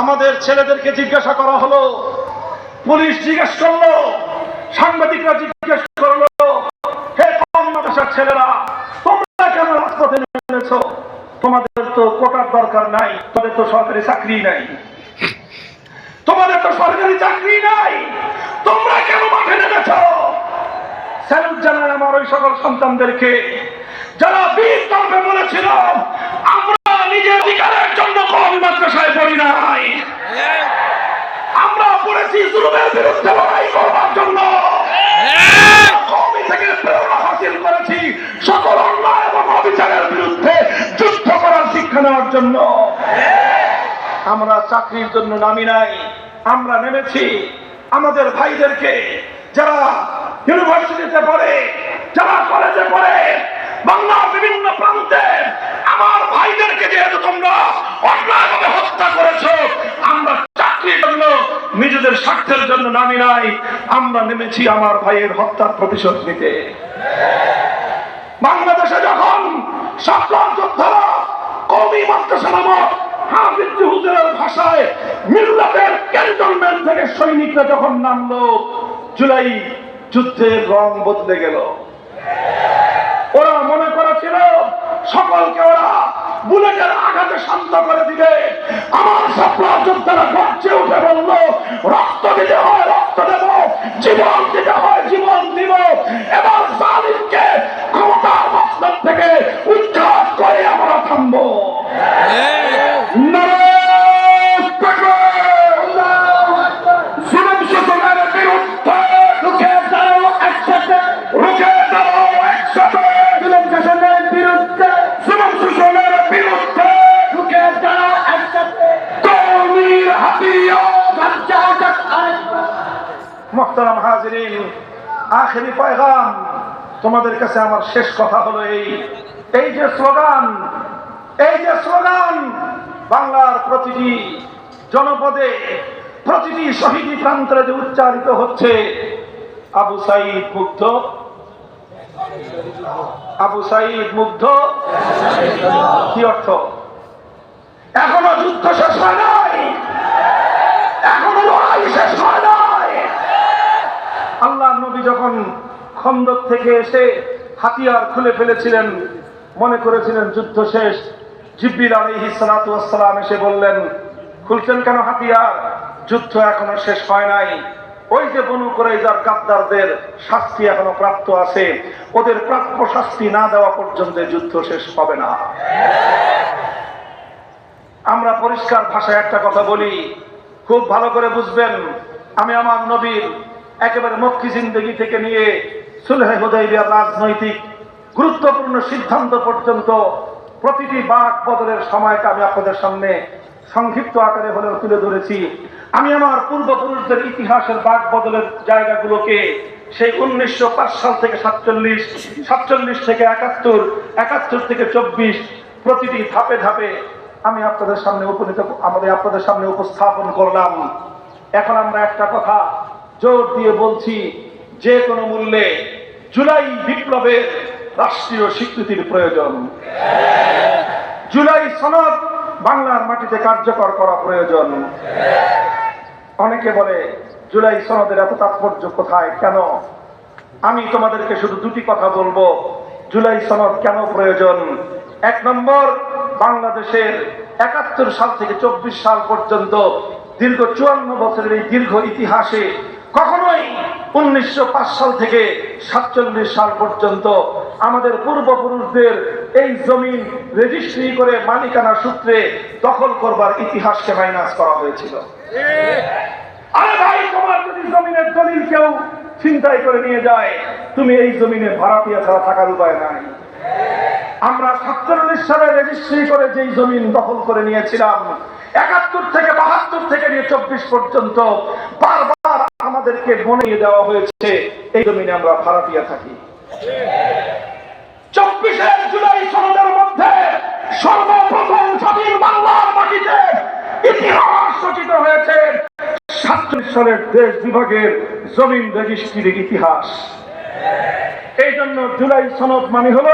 আমাদের ছেলেদেরকে জিজ্ঞাসা করা হলো, পুলিশ জিজ্ঞেস করল, সাংবাদিকরা জিজ্ঞেস করল, হে মাদ্রাসার ছেলেরা, তোমরা কেন রাজপথে নেমেছো? তোমাদের তো কোটার দরকার নাই, তোমাদের তো সরকারি চাকরি নাই। তোমাদের তো সরকারি চাকরি নাই, তোমরা কেন মাঠে নেমেছো? স্যালুট জানাই আমার ওই সকল সন্তানদেরকে, যারা বীর তর্পে বলেছিল, আমরা নিজের অধিকারের জন্য কম মাদ্রাসায় পড়ি নাই আমরা পড়েছি জুলুমের বিরুদ্ধে লড়াই করবার জন্য। কমি থেকে প্রেরণা হাসিল করেছি। সকল অন্যায় এবং অবিচারের বিরুদ্ধে যুদ্ধ করার শিক্ষা নেওয়ার জন্য। আমরা চাকরির জন্য নামি নাই। আমরা নেমেছি। আমাদের ভাইদেরকে যারা ইউনিভার্সিটিতে পড়ে যারা কলেজে পড়ে বাংলার বিভিন্ন প্রান্তে আমার ভাইদেরকে যেহেতু তোমরা অন্যায়ভাবে নিজেদের স্বার্থের জন্য নামি নাই। আমরা নেমেছি আমার ভাইয়ের হত্যার প্রতিশোধ নিতে। বাংলাদেশে যখন সপ্তম যোদ্ধারা কমি মাদ্রাসা সৈনিকরা যখন নামলো, জুলাই বদলে গেল। ওরা মনে সকলকে ওরা আমার সপ্তাহ যোদ্ধারা গর্জে উঠে বলল রক্ত দিতে হয় রক্ত দেব জীবন মোহতারাম হাজরিন, আখেরি পয়গাম, তোমাদের কাছে আমার শেষ কথা হলো এই। এই যে স্লোগান, এই যে স্লোগান, বাংলার প্রতিটি জনপদে, প্রতিটি শহীদি প্রান্তরে যে উচ্চারিত হচ্ছে, আবু সাইদ মুগ্ধ। আবু সাইদ মুগ্ধ। কি অর্থ? এখনও যুদ্ধ শেষ হয় নাই আল্লাহ নবী যখন খন্দক থেকে এসে হাতিয়ার খুলে ফেলেছিলেন, মনে করেছিলেন যুদ্ধ শেষ জিব্বিল আলাইহি সালাতু ওয়াসসালাম এসে বললেন, খুলছেন কেন হাতিয়ার? যুদ্ধ এখনও শেষ হয় নাই। ওই যে বনু যার গাদ্দারদের শাস্তি এখনও প্রাপ্ত আছে, ওদের প্রাপ্য শাস্তি না দেওয়া পর্যন্ত যুদ্ধ শেষ হবে না। আমরা পরিষ্কার ভাষায় একটা কথা বলি, খুব ভালো করে বুঝবেন, আমি আমার নবীর একেবারে মক্কি জিন্দগি থেকে নিয়ে সুলহে হুদাইবিয়ার রাজনৈতিক গুরুত্বপূর্ণ সিদ্ধান্ত পর্যন্ত প্রতিটি বাক বদলের সময়টা আমি আপনাদের সামনে সংক্ষিপ্ত আকারে হলেও তুলে ধরেছি। আমি আমার পূর্বপুরুষদের ইতিহাসের বাক বদলের জায়গাগুলোকে সেই উনিশশো পাঁচ সাল থেকে সাতচল্লিশ সাতচল্লিশ থেকে একাত্তর একাত্তর থেকে চব্বিশ প্রতিটি ধাপে ধাপে আমি আপনাদের সামনে উপনীত আমাদের আপনাদের সামনে উপস্থাপন করলাম। এখন আমরা একটা কথা জোর দিয়ে বলছি, যে কোনো মূল্যে জুলাই বিপ্লবের রাষ্ট্রীয় স্বীকৃতির প্রয়োজন। জুলাই সনদ বাংলার মাটিতে কার্যকর করা প্রয়োজন। অনেকে বলে, জুলাই সনদের এত তাৎপর্য কোথায়, কেন? আমি তোমাদেরকে শুধু দুটি কথা বলব। জুলাই সনদ কেন প্রয়োজন? এক নম্বর, বাংলাদেশের একাত্তর সাল থেকে চব্বিশ সাল পর্যন্ত দীর্ঘ চুয়ান্ন বছরের এই দীর্ঘ ইতিহাসে কখনোই উনিশশো পাঁচ সাল থেকে সাতচল্লিশ সাল পর্যন্ত আমাদের পূর্বপুরুষদের এই জমিন রেজিস্ট্রি করে মালিকানা সূত্রে দখল করবার ইতিহাসকে মাইনাস করা হয়েছিল। আরে ভাই, তোমার যদি জমিনের দলিল কেউ চিন্তাই করে নিয়ে যায়, তুমি এই জমিনে ভাড়াটিয়া ছাড়া থাকার উপায় নাই। আমরা সাতচল্লিশ সালে রেজিস্ট্রি করে যেই জমিন দখল করে নিয়েছিলাম, একাত্তর থেকে বাহাত্তর থেকে নিয়ে চব্বিশ পর্যন্ত বারবার আমাদেরকে মনে দেওয়া হয়েছে, এই জমিনে আমরা ভাড়াটিয়া থাকি। চব্বিশের জুলাই সনদের মধ্যে সর্বপ্রথম স্বাধীন বাংলার মাটিতে ইতিহাস রচিত হয়েছে সাতচল্লিশ সালের দেশ বিভাগের জমিন রেজিস্ট্রির ইতিহাস। এই জন্য জুলাই সনদ মানে হলো